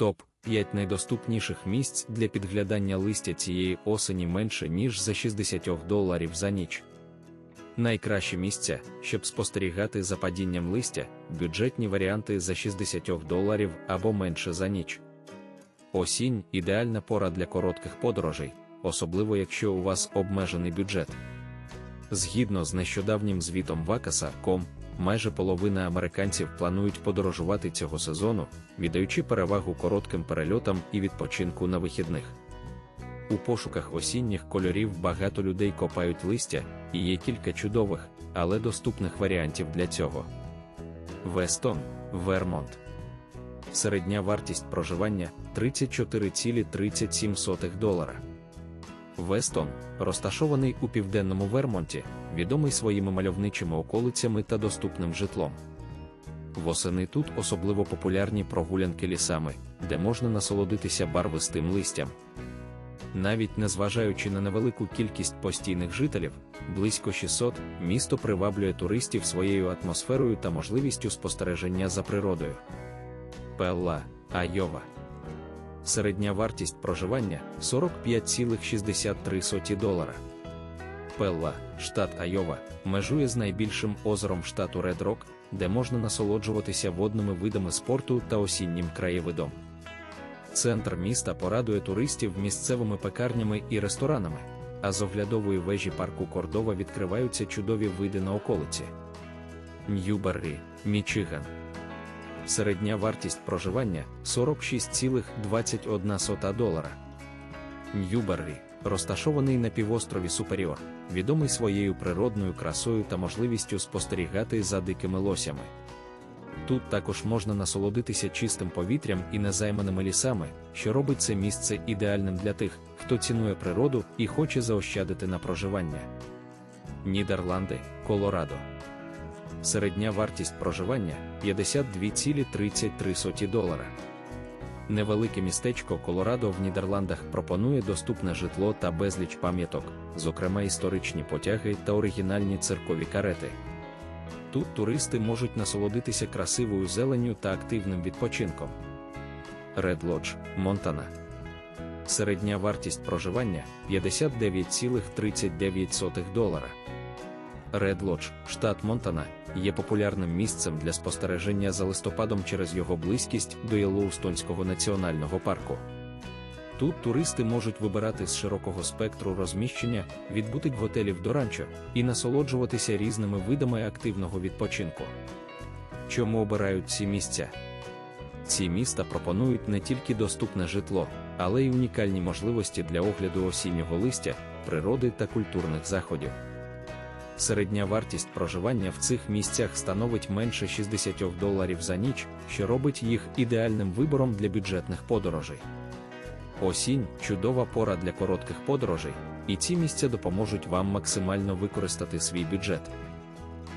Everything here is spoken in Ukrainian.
Топ 5 найдоступніших місць для підглядання листя цієї осені менше, ніж за 60 доларів за ніч. Найкращі місця, щоб спостерігати за падінням листя, бюджетні варіанти за 60 доларів або менше за ніч. Осінь ідеальна пора для коротких подорожей, особливо якщо у вас обмежений бюджет. Згідно з нещодавнім звітом Вакаса.com, майже половина американців планують подорожувати цього сезону, віддаючи перевагу коротким перельотам і відпочинку на вихідних. У пошуках осінніх кольорів багато людей копають листя, і є кілька чудових, але доступних варіантів для цього. Вестон, Вермонт. Середня вартість проживання 34,37 долара. Вестон, розташований у південному Вермонті, відомий своїми мальовничими околицями та доступним житлом. Восени тут особливо популярні прогулянки лісами, де можна насолодитися барвистим листям. Навіть незважаючи на невелику кількість постійних жителів, близько 600, місто приваблює туристів своєю атмосферою та можливістю спостереження за природою. Пелла, Айова. Середня вартість проживання 45,63 долара. Пелла, штат Айова, межує з найбільшим озером штату Ред Рок, де можна насолоджуватися водними видами спорту та осіннім краєвидом. Центр міста порадує туристів місцевими пекарнями і ресторанами, а з оглядової вежі парку Кордова відкриваються чудові види на околиці. Ньюберрі, Мічиган. Середня вартість проживання 46,21 долара. Ньюберрі, розташований на півострові Суперіор, відомий своєю природною красою та можливістю спостерігати за дикими лосями. Тут також можна насолодитися чистим повітрям і незайманими лісами, що робить це місце ідеальним для тих, хто цінує природу і хоче заощадити на проживання. Нідерланди, Колорадо. Середня вартість проживання 52,33 долара. Невелике містечко Колорадо в Нідерландах пропонує доступне житло та безліч пам'яток, зокрема історичні потяги та оригінальні церкові карети. Тут туристи можуть насолодитися красивою зеленню та активним відпочинком. Red Lodge, Монтана. Середня вартість проживання 59,39 долара. Red Lodge, штат Монтана, є популярним місцем для спостереження за листопадом через його близькість до Єлоустонського національного парку. Тут туристи можуть вибирати з широкого спектру розміщення від бутик готелів до ранчо і насолоджуватися різними видами активного відпочинку. Чому обирають ці місця? Ці міста пропонують не тільки доступне житло, але й унікальні можливості для огляду осіннього листя, природи та культурних заходів. Середня вартість проживання в цих місцях становить менше 60 доларів за ніч, що робить їх ідеальним вибором для бюджетних подорожей. Осінь чудова пора для коротких подорожей, і ці місця допоможуть вам максимально використати свій бюджет.